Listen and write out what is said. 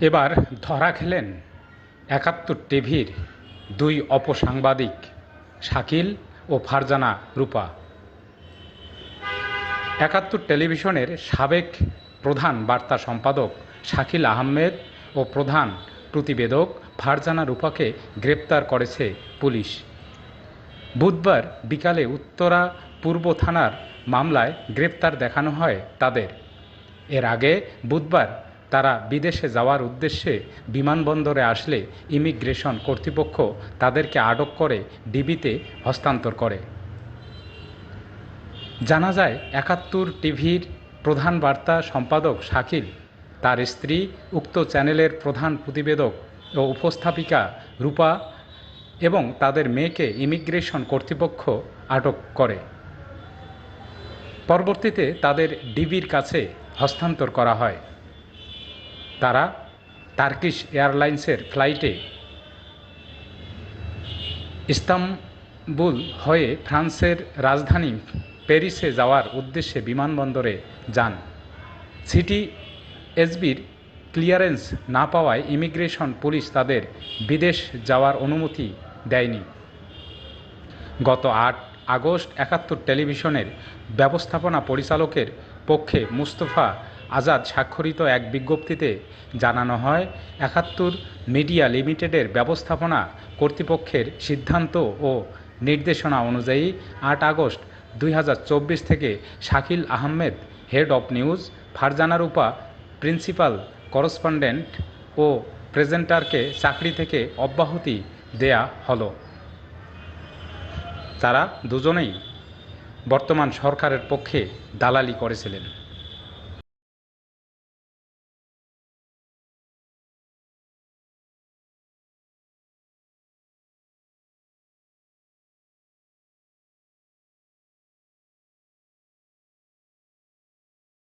এবার ধরা খেলেন একাত্তর টিভির দুই অপসাংবাদিক, শাকিল ও ফারজানা রূপা। একাত্তর টেলিভিশনের সাবেক প্রধান বার্তা সম্পাদক শাকিল আহমেদ ও প্রধান প্রতিবেদক ফারজানা রূপাকে গ্রেপ্তার করেছে পুলিশ। বুধবার বিকালে উত্তরা পূর্ব থানার মামলায় গ্রেপ্তার দেখানো হয় তাদের। এর আগে বুধবার তারা বিদেশে যাওয়ার উদ্দেশ্যে বিমানবন্দরে আসলে ইমিগ্রেশন কর্তৃপক্ষ তাদেরকে আটক করে ডিবিতে হস্তান্তর করে। জানা যায়, একাত্তর টিভির প্রধান বার্তা সম্পাদক শাকিল, তার স্ত্রী উক্ত চ্যানেলের প্রধান প্রতিবেদক ও উপস্থাপিকা রূপা এবং তাদের মেয়েকে ইমিগ্রেশন কর্তৃপক্ষ আটক করে। পরবর্তীতে তাদের ডিবির কাছে হস্তান্তর করা হয়। তারা টার্কিশ এয়ারলাইন্সের ফ্লাইটে ইস্তাম্বুল হয়ে ফ্রান্সের রাজধানী প্যারিসে যাওয়ার উদ্দেশ্যে বিমানবন্দরে যান। সিটি এসবির ক্লিয়ারেন্স না পাওয়ায় ইমিগ্রেশন পুলিশ তাদের বিদেশ যাওয়ার অনুমতি দেয়নি। গত আট আগস্ট একাত্তর টেলিভিশনের ব্যবস্থাপনা পরিচালকের পক্ষে মুস্তফা আজাদ স্বাক্ষরিত এক বিজ্ঞপ্তিতে জানানো হয়, একাত্তর মিডিয়া লিমিটেডের ব্যবস্থাপনা কর্তৃপক্ষের সিদ্ধান্ত ও নির্দেশনা অনুযায়ী আট আগস্ট দুই হাজার চব্বিশ থেকে Shakil Ahmed, head of news, Farzana Rupa, principal correspondent ও প্রেজেন্টারকে চাকরি থেকে অব্যাহতি দেয়া হলো। তারা দুজনেই বর্তমান সরকারের পক্ষে দালালি করেছিলেন।